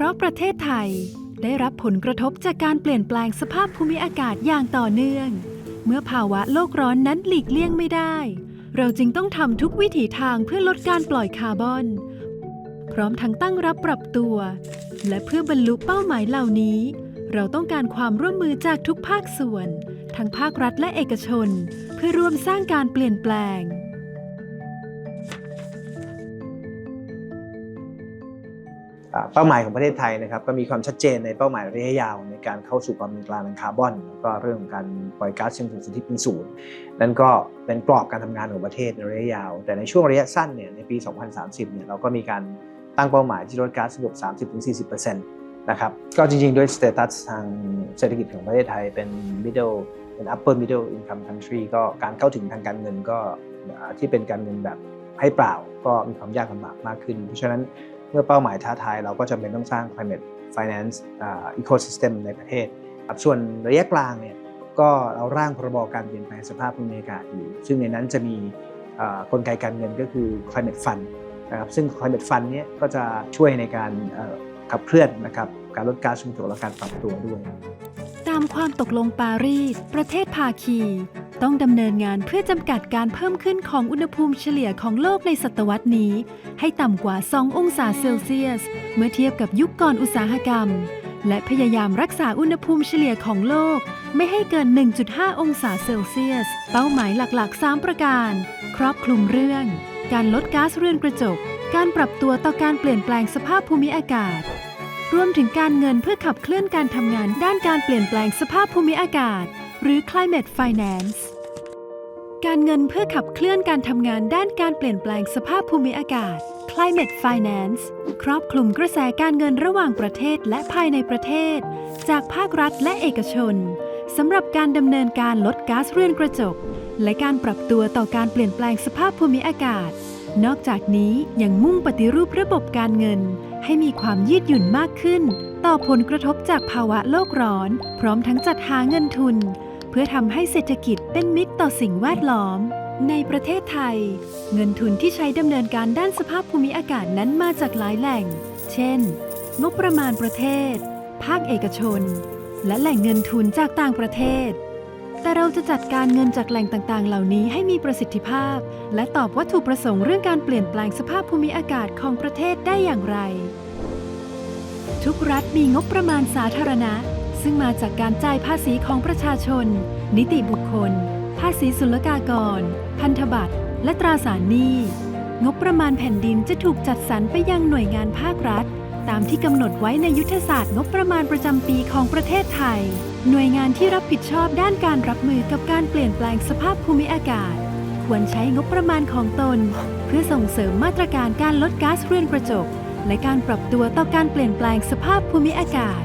เพราะประเทศไทยได้รับผลกระทบจากการเปลี่ยนแปลงสภาพภูมิอากาศอย่างต่อเนื่อง เมื่อภาวะโลกร้อนนั้นหลีกเลี่ยงไม่ได้ เราจึงต้องทำทุกวิถีทางเพื่อลดการปล่อยคาร์บอน พร้อมทั้งตั้งรับปรับตัว และเพื่อบรรลุเป้าหมายเหล่านี้ เราต้องการความร่วมมือจากทุกภาคส่วน ทั้งภาครัฐและเอกชน เพื่อร่วมสร้างการเปลี่ยนแปลง เป้าหมายของประเทศไทยนะครับก็มีความชัดเจนในเป้าหมายระยะยาวในการเข้าสู่ความเป็นกลางทางคาร์บอนแล้วก็เรื่องของการปล่อยก๊าซเรือนกระจกที่เป็นศูนย์นั่นก็เป็นกรอบการทำงานของประเทศในระยะยาว แต่ในช่วงระยะสั้นเนี่ยในปี 2030 เนี่ยเราก็มีการตั้งเป้าหมายที่ลดก๊าซเรือนกระจก30-40%นะครับก็จริงๆ ด้วยสเตตัสทางเศรษฐกิจของประเทศไทยเป็น middle เป็น upper middle income country ก็การเข้าถึงทางการเงินก็ที่เป็นการเงินแบบให้เปล่าก็มีความยากลำบากมากขึ้น เพราะฉะนั้น เมื่อเป้าหมายท้าทายเราก็จำเป็นต้องสร้าง climate finance อ่า ecosystem ในประเทศครับส่วนระยะกลางเนี่ยก็เราร่างพรบการเปลี่ยนแปลงสภาพภูมิอากาศอยู่ ซึ่งในนั้นจะมีกลไกการเงินก็คือ climate fund นะครับซึ่ง climate fund เนี่ยก็จะช่วยในการขับเคลื่อนนะครับการลดก๊าซเรือนกระจกและการปรับตัวด้วย ตามความตกลงปารีส ประเทศภาคี ต้องดำเนินงานเพื่อจำกัดการเพิ่มขึ้นของอุณหภูมิเฉลี่ยของโลกในศตวรรษนี้ ให้ต่ำกว่า 2 องศาเซลเซียส เมื่อเทียบกับยุคก่อนอุตสาหกรรม และพยายามรักษาอุณหภูมิเฉลี่ยของโลก ไม่ให้เกิน 1.5 องศาเซลเซียส เป้าหมายหลักๆ 3 ประการ ครอบคลุมเรื่อง การลดก๊าซเรือนกระจก การปรับตัวต่อการเปลี่ยนแปลงสภาพภูมิอากาศ รวมถึงการเงินเพื่อขับเคลื่อนการทำงานด้านการเปลี่ยนแปลงสภาพภูมิอากาศ หรือ climate finance การเงินเพื่อขับเคลื่อนการทำงานด้านการเปลี่ยนแปลงสภาพภูมิอากาศ climate finance ครอบคลุมกระแสการเงินระหว่างประเทศและภายในประเทศ จากภาครัฐและเอกชนสำหรับการดำเนินการลดก๊าซเรือนกระจก และการปรับตัวต่อการเปลี่ยนแปลงสภาพภูมิอากาศ นอกจากนี้ยังมุ่งปฏิรูประบบการเงิน ให้มีความยืดหยุ่นมากขึ้น ต่อผลกระทบจากภาวะโลกร้อน พร้อมทั้งจัดหาเงินทุน เพื่อทำให้เศรษฐกิจเป็นมิตรต่อสิ่งแวดล้อม ในประเทศไทย เงินทุนที่ใช้ดำเนินการด้านสภาพภูมิอากาศนั้นมาจากหลายแหล่ง เช่น งบประมาณประเทศ ภาคเอกชน และแหล่งเงินทุนจากต่างประเทศ แต่เราจะจัดการเงินจากแหล่งต่างๆ เหล่านี้ให้มีประสิทธิภาพ และตอบวัตถุประสงค์เรื่องการเปลี่ยนแปลงสภาพภูมิอากาศของประเทศได้อย่างไร ทุกรัฐมีงบประมาณสาธารณะ ซึ่งมาจากการจ่ายภาษีของประชาชน นิติบุคคล ภาษีศุลกากร พันธบัตร และตราสารหนี้ งบประมาณแผ่นดินจะถูกจัดสรรไปยังหน่วยงานภาครัฐ ตามที่กำหนดไว้ในยุทธศาสตร์งบประมาณประจำปีของประเทศไทย หน่วยงานที่รับผิดชอบด้านการรับมือกับการเปลี่ยนแปลงสภาพภูมิอากาศ ควรใช้งบประมาณของตน เพื่อส่งเสริมมาตรการการลดก๊าซเรือนกระจก และการปรับตัวต่อการเปลี่ยนแปลงสภาพภูมิอากาศ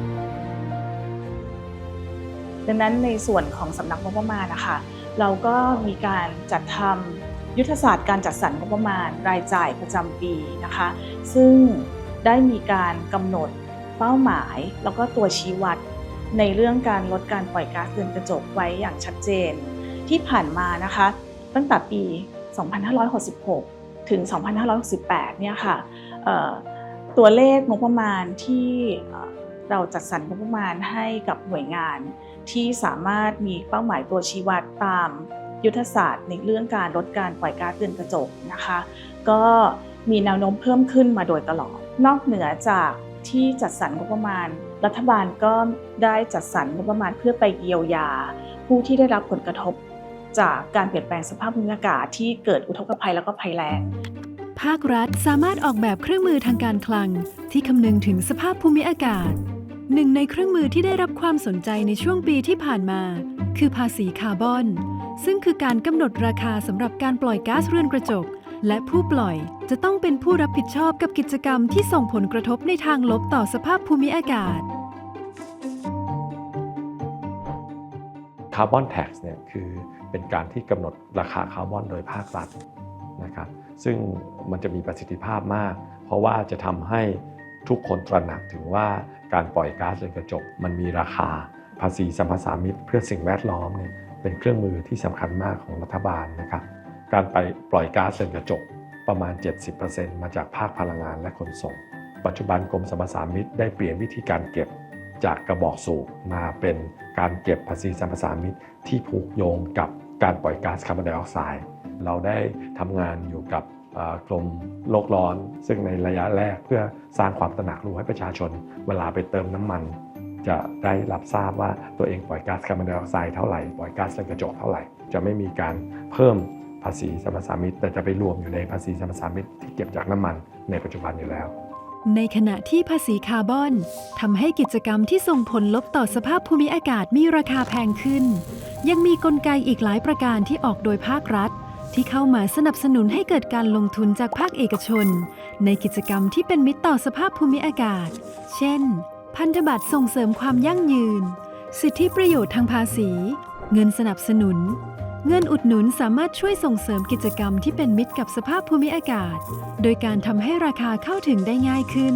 ดังนั้นในส่วนของสำนักงบประมาณนะคะเราก็มีการจัดทำยุทธศาสตร์การจัดสรรงบประมาณ รายจ่ายประจำปีนะคะ ซึ่งได้มีการกำหนดเป้าหมาย แล้วก็ตัวชี้วัดในเรื่องการลดการปล่อยก๊าซเรือนกระจกไว้อย่างชัดเจน ที่ผ่านมานะคะ ตั้งแต่ปี 2566 ถึง 2568 เนี่ยค่ะตัวเลขงบประมาณที่เราจัดสรรงบประมาณให้กับหน่วยงาน ที่สามารถมีเป้าหมายตัวชี้วัดตามยุทธศาสตร์ ในเรื่องการลดการปล่อยก๊าซเรือนกระจกนะคะ ก็มีแนวโน้มเพิ่มขึ้นมาโดยตลอด นอกเหนือจากที่จัดสรรงบประมาณ รัฐบาลก็ได้จัดสรรงบประมาณเพื่อไปเยียวยา ผู้ที่ได้รับผลกระทบ จากการเปลี่ยนแปลงสภาพภูมิอากาศที่เกิดอุทกภัยแล้วก็ภัยแล้งภาครัฐสามารถออกแบบเครื่องมือทางการคลัง ที่คำนึงถึงสภาพภูมิอากาศ หนึ่งในเครื่องมือที่ได้รับความสนใจในช่วงปีที่ผ่านมา คือภาษีคาร์บอน ซึ่งคือการกำหนดราคาสำหรับการปล่อยก๊าซเรือนกระจก และผู้ปล่อยจะต้องเป็นผู้รับผิดชอบกับกิจกรรมที่ส่งผลกระทบในทางลบต่อสภาพภูมิอากาศคาร์บอนแท็กเนี่ยคือเป็นการที่กำหนดราคาคาร์บอนโดยภาครัฐนะครับซึ่งมันจะมีประสิทธิภาพมาก เพราะว่าจะทำให้ ทุกคนตระหนักถึงว่าการปล่อยก๊าซเรือนกระจกมันมีราคาภาษีสัมภาษามิตรเพื่อสิ่งแวดล้อมเนี่ยเป็นเครื่องมือที่สำคัญมากของรัฐบาลนะครับการไปปล่อยก๊าซเรือนกระจกประมาณ 70%มาจากภาคพลังงานและขนส่ง ปัจจุบันกรมสรรพสามิตได้เปลี่ยนวิธีการเก็บจากกระบอกสูบมาเป็นการเก็บภาษีสรรพสามิตที่ผูกโยงกับการปล่อยก๊าซคาร์บอนไดออกไซด์เราได้ทำงานอยู่กับ กรมโลกร้อน ซึ่งในระยะแรกเพื่อสร้างความตระหนักรู้ให้ประชาชน เวลาไปเติมน้ำมัน จะได้รับทราบว่าตัวเองปล่อยก๊าซคาร์บอนไดออกไซด์เท่าไหร่ปล่อยก๊าซเรือนกระจกเท่าไหร่ จะไม่มีการเพิ่มภาษีสรรพสามิตแต่จะไปรวมอยู่ในภาษีสรรพสามิตที่เก็บจากน้ำมันในปัจจุบันอยู่แล้วในขณะที่ภาษีคาร์บอนทำให้กิจกรรมที่ส่งผลลบต่อสภาพภูมิอากาศมีราคาแพงขึ้น ยังมีกลไกอีกหลายประการที่ออกโดยภาครัฐ ที่เข้ามาสนับสนุนให้เกิดการลงทุนจากภาคเอกชน ในกิจกรรมที่เป็นมิตรต่อสภาพภูมิอากาศ เช่น พันธบัตรส่งเสริมความยั่งยืน สิทธิประโยชน์ทางภาษี เงินสนับสนุน เงินอุดหนุนสามารถช่วยส่งเสริมกิจกรรมที่เป็นมิตรกับสภาพภูมิอากาศ โดยการทำให้ราคาเข้าถึงได้ง่ายขึ้น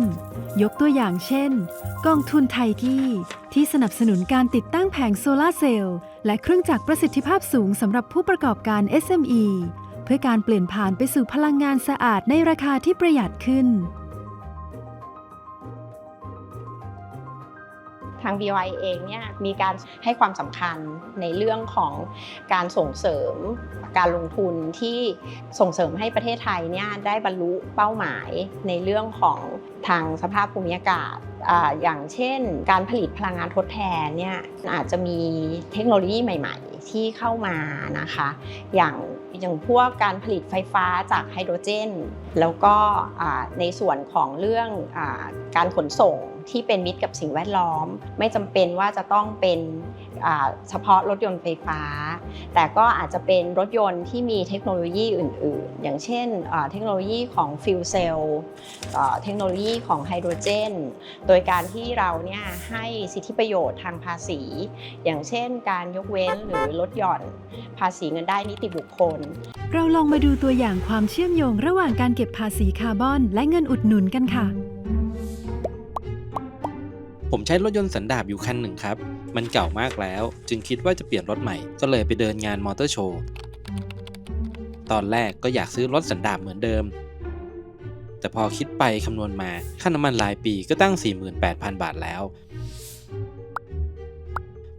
ยกตัวอย่างเช่น กองทุนไทยกี้ที่สนับสนุนการติดตั้งแผงโซลาร์เซลล์และเครื่องจักรประสิทธิภาพสูงสำหรับผู้ประกอบการ SME เพื่อการเปลี่ยนผ่านไปสู่พลังงานสะอาดในราคาที่ประหยัดขึ้นาง BOI เองเนี่ยมีการให้ความสำคัญในเรื่องของการส่งเสริมการลงทุนที่ส่งเสริมให้ประเทศไทยเนี่ยได้บรรลุเป้าหมายในเรื่องของทางสภาพภูมิอากาศอย่างเช่น การผลิตพลังงานทดแทนเนี่ยอาจจะมีเทคโนโลยีใหม่ ๆ ที่เข้ามานะคะ อย่างอย่างพวกการผลิตไฟฟ้าจากไฮโดรเจน แล้วก็ในส่วนของเรื่องอการขนส่ง ที่เป็นมิตรกับสิ่งแวดล้อม ไม่จำเป็นว่าจะต้องเป็นเฉพาะรถยนต์ไฟฟ้า แต่ก็อาจจะเป็นรถยนต์ที่มีเทคโนโลยีอื่น ๆ อย่างเช่นเทคโนโลยีของฟิวเซลเทคโนโลยีของไฮโดรเจน โดยการที่เราเนี่ยให้สิทธิประโยชน์ทางภาษี อย่างเช่น การยกเว้นหรือลดหย่อนภาษีเงินได้นิติบุคคล เราลองมาดูตัวอย่างความเชื่อมโยงระหว่างการเก็บภาษีคาร์บอน และเงินอุดหนุนกันค่ะ ผมใช้รถยนต์สันดาปอยู่คันหนึ่งครับ มันเก่ามากแล้ว จึงคิดว่าจะเปลี่ยนรถใหม่ ก็เลยไปเดินงานมอเตอร์โชว์ ตอนแรกก็อยากซื้อรถสันดาปเหมือนเดิม แต่พอคิดไปคำนวณมา ค่าน้ำมันรายปีก็ตั้ง 48,000 บาทแล้ว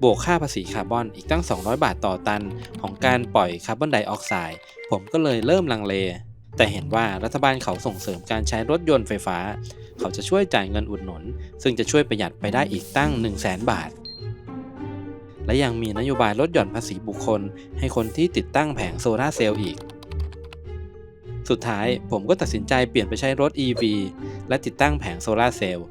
บวกค่าภาษีคาร์บอนอีกตั้ง 200 บาทต่อตัน ของการปล่อยคาร์บอนไดออกไซด์ ผมก็เลยเริ่มลังเล แต่เห็นว่ารัฐบาลเขาส่งเสริมการใช้รถยนต์ไฟฟ้า เขาจะช่วยจ่ายเงินอุดหนุน ซึ่งจะช่วยประหยัดไปได้อีกตั้ง 1 0 0 0 0แบาท และยังมีนโยบายลดหย่อนภาษีบุคคล ให้คนที่ติดตั้งแผงโซลาเซลล์อีก สุดท้ายผมก็ตัดสินใจเปลี่ยนไปใช้รถ EV และติดตั้งแผงโซลาเซลล์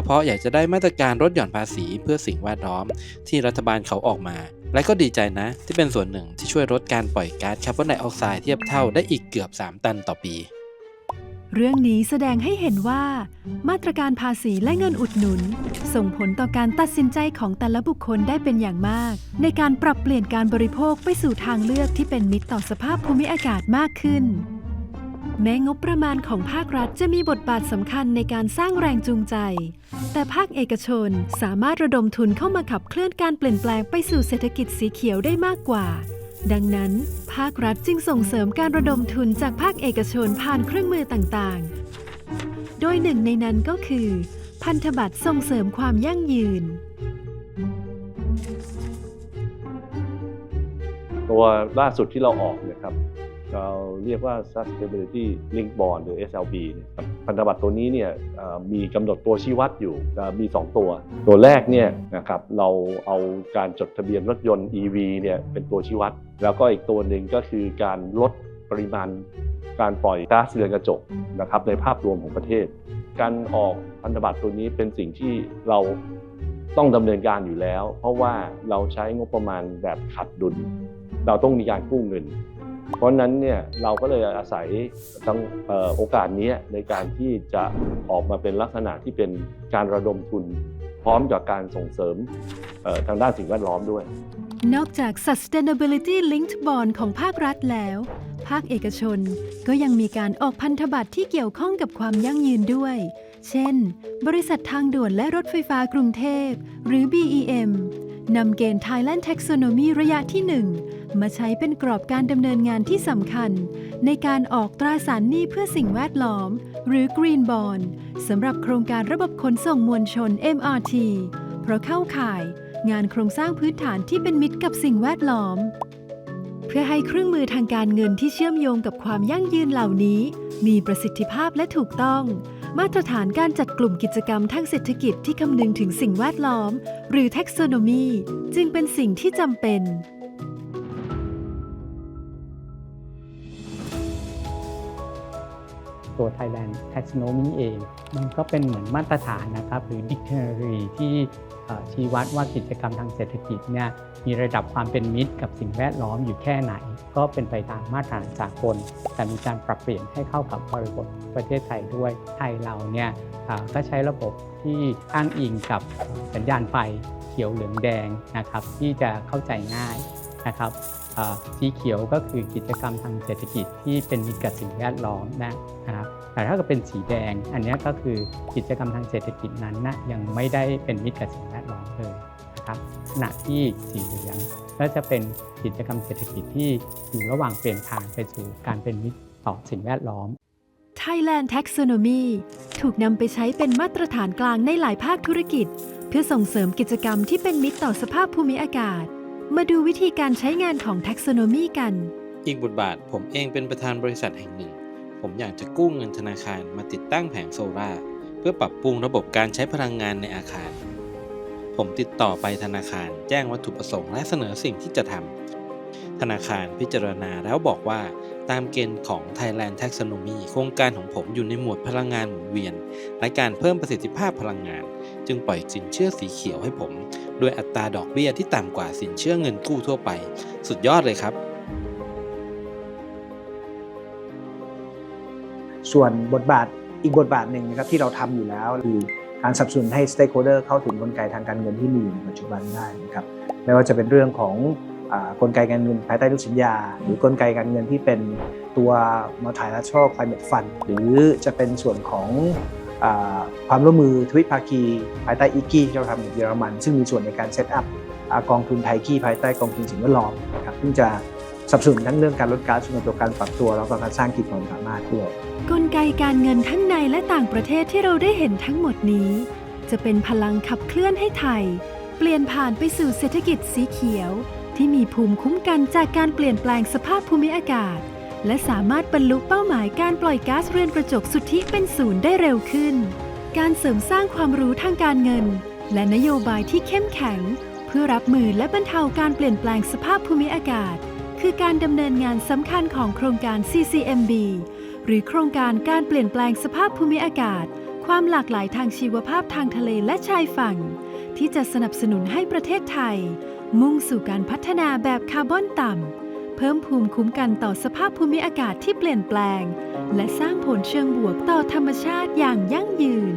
ก็เพราะอยากจะได้มาตรการลดหย่อนภาษีเพื่อสิ่งแวดล้อมที่รัฐบาลเขาออกมา และก็ดีใจนะ ที่เป็นส่วนหนึ่งที่ช่วยลดการปล่อยก๊าซคาร์บอนไดออกไซด์เทียบเท่าได้อีกเกือบ 3 ตันต่อปี เรื่องนี้แสดงให้เห็นว่า มาตรการภาษีและเงินอุดหนุน ส่งผลต่อการตัดสินใจของแต่ละบุคคลได้เป็นอย่างมาก ในการปรับเปลี่ยนการบริโภคไปสู่ทางเลือกที่เป็นมิตรต่อสภาพภูมิอากาศมากขึ้น แม้งบประมาณของภาครัฐจะมีบทบาทสำคัญในการสร้างแรงจูงใจ แต่ภาคเอกชนสามารถระดมทุนเข้ามาขับเคลื่อนการเปลี่ยนแปลงไปสู่เศรษฐกิจสีเขียวได้มากกว่า ดังนั้น ภาครัฐจึงส่งเสริมการระดมทุนจากภาคเอกชนผ่านเครื่องมือต่างๆ โดยหนึ่งในนั้นก็คือ พันธบัตรส่งเสริมความยั่งยืนตัวล่าสุดที่เราออกเนะครับ เราเรียกว่า sustainability link bond หรือ SLB เนี่ยครับพันธบัตรตัวนี้เนี่ยมีกำหนดตัวชี้วัดอยู่เอ่อมี 2 ตัว ตัวแรกเนี่ยนะครับเราเอาการจดทะเบียนรถยนต์ EV เนี่ยเป็นตัวชี้วัด แล้วก็อีกตัวหนึ่งก็คือการลดปริมาณการปล่อยก๊าซเรือนกระจกนะครับในภาพรวมของประเทศ การออกพันธบัตรตัวนี้เป็นสิ่งที่เราต้องดำเนินการอยู่แล้ว เพราะว่าเราใช้งบประมาณแบบขาดดุล เราต้องมีการกู้เงิน เพราะนั้นเนี่ยเราก็เลยอาศัยทั้งโอกาสนี้ในการที่จะออกมาเป็นลักษณะที่เป็นการระดมทุน พร้อมกับการส่งเสริมทางด้านสิ่งแวดล้อมด้วย นอกจาก Sustainability Linked Bond ของภาครัฐแล้ว ภาคเอกชนก็ยังมีการออกพันธบัตรที่เกี่ยวข้องกับความยั่งยืนด้วย เช่น บริษัททางด่วนและรถไฟฟ้ากรุงเทพ หรือ BEM นำเกณฑ์ Thailand Taxonomy ระยะที่ 1 มาใช้เป็นกรอบการดำเนินงานที่สำคัญ ในการออกตราสารหนี้เพื่อสิ่งแวดล้อม หรือ Green Bond สำหรับโครงการระบบขนส่งมวลชน MRT เพราะเข้าข่าย งานโครงสร้างพื้นฐานที่เป็นมิตรกับสิ่งแวดล้อม เพื่อให้เครื่องมือทางการเงินที่เชื่อมโยงกับความยั่งยืนเหล่านี้ มีประสิทธิภาพและถูกต้องมาตรฐานการจัดกลุ่มกิจกรรมทางเศรษฐกิจที่คำนึงถึงสิ่งแวดล้อม หรือ taxonomy จึงเป็นสิ่งที่จำเป็น ตัว Thailand Taxonomy เอง มันก็เป็นเหมือนมาตรฐานนะครับ หรือ Dictionary ที่ชี้วัดว่ากิจกรรมทางเศรษฐกิจเนี่ยมีระดับความเป็นมิตรกับสิ่งแวดล้อมอยู่แค่ไหน ก็เป็นไปตามมาตรฐานสากล แต่มีการปรับเปลี่ยนให้เข้ากับบริบทประเทศไทยด้วยไทยเราเนี่ยก็ใช้ระบบที่อ้างอิงกับสัญญาณไฟเขียวเหลืองแดงนะครับที่จะเข้าใจง่ายนะครับ สีเขียวก็คือกิจกรรมทางเศรษฐกิจที่เป็นมิตรกับสิ่งแวดล้อมนะครับแต่ถ้าเกิดเป็นสีแดง อันนี้ก็คือกิจกรรมทางเศรษฐกิจนั้นนะยังไม่ได้เป็นมิตรกับสิ่งแวดล้อมเลยนะครับขณะที่สีเหลืองก็จะเป็นกิจกรรมเศรษฐกิจที่อยู่ระหว่างเปลี่ยนทางไปสู่การเป็นมิตรต่อสิ่งแวดล้อม Thailand Taxonomy ถูกนำไปใช้เป็นมาตรฐานกลางในหลายภาคธุรกิจ เพื่อส่งเสริมกิจกรรมที่เป็นมิตรต่อสภาพภูมิอากาศ มาดูวิธีการใช้งานของ Taxonomy กัน อีกบทบาทผมเองเป็นประธานบริษัทแห่งหนึ่ง ผมอยากจะกู้เงินธนาคารมาติดตั้งแผงโซลาเพื่อปรับปรุงระบบการใช้พลังงานในอาคาร ผมติดต่อไปธนาคารแจ้งวัตถุประสงค์และเสนอสิ่งที่จะทำธนาคารพิจารณาแล้วบอกว่า ตามเกณฑ์ของ Thailand Taxonomy โครงการของผมอยู่ในหมวดพลังงานหมุนเวียน และการเพิ่มประสิทธิภาพพลังงาน จึงปล่อยสินเชื่อสีเขียวให้ผมด้วยอัตราดอกเบี้ยที่ต่ำกว่าสินเชื่อเงินกู้ทั่วไป สุดยอดเลยครับ ส่วนบทบาทอีกบทบาทหนึ่งนะครับที่เราทำอยู่แล้วคือการสนับสนุนให้ stakeholder เข้าถึงกลไกทางการเงินที่มีอยู่ในปัจจุบันได้นะครับไม่ว่าจะเป็นเรื่องของ กลไกการเงินภายใต้รูปสัญญา หรือกลไกการเงินที่เป็นตัว multilateral climate fund หรือจะเป็นส่วนของอความร่วมมือทวิภาคี ภายใต้อีกี้ที่เราทำกับเยอรมัน ซึ่งมีส่วนในการเซตอัพกองทุนไทยกี้ภายใต้กองทุนสิ่งแวดล้อมนะครับซึ่งจะสับสนุนทั้งเรื่องการลดกาซเรือนกระจกการปรับตัว แล้วก็การสร้างขีดความสามารถด้วยกลไกการเงินทั้งในและต่างประเทศที่เราได้เห็นทั้งหมดนี้ จะเป็นพลังขับเคลื่อนให้ไทย เปลี่ยนผ่านไปสู่เศรษฐกิจสีเขียว ที่มีภูมิคุ้มกันจากการเปลี่ยนแปลงสภาพภูมิอากาศ และสามารถบรรลุเป้าหมายการปล่อยก๊าซเรือนกระจกสุทธิเป็นศูนย์ได้เร็วขึ้น การเสริมสร้างความรู้ทางการเงิน และนโยบายที่เข้มแข็ง เพื่อรับมือและบรรเทาการเปลี่ยนแปลงสภาพภูมิอากาศ คือการดำเนินงานสำคัญของโครงการ CCMB หรือโครงการการเปลี่ยนแปลงสภาพภูมิอากาศ ความหลากหลายทางชีวภาพทางทะเลและชายฝั่ง ที่จะสนับสนุนให้ประเทศไทย มุ่งสู่การพัฒนาแบบคาร์บอนต่ำ เพิ่มภูมิคุ้มกันต่อสภาพภูมิอากาศที่เปลี่ยนแปลง และสร้างผลเชิงบวกต่อธรรมชาติอย่างยั่งยืน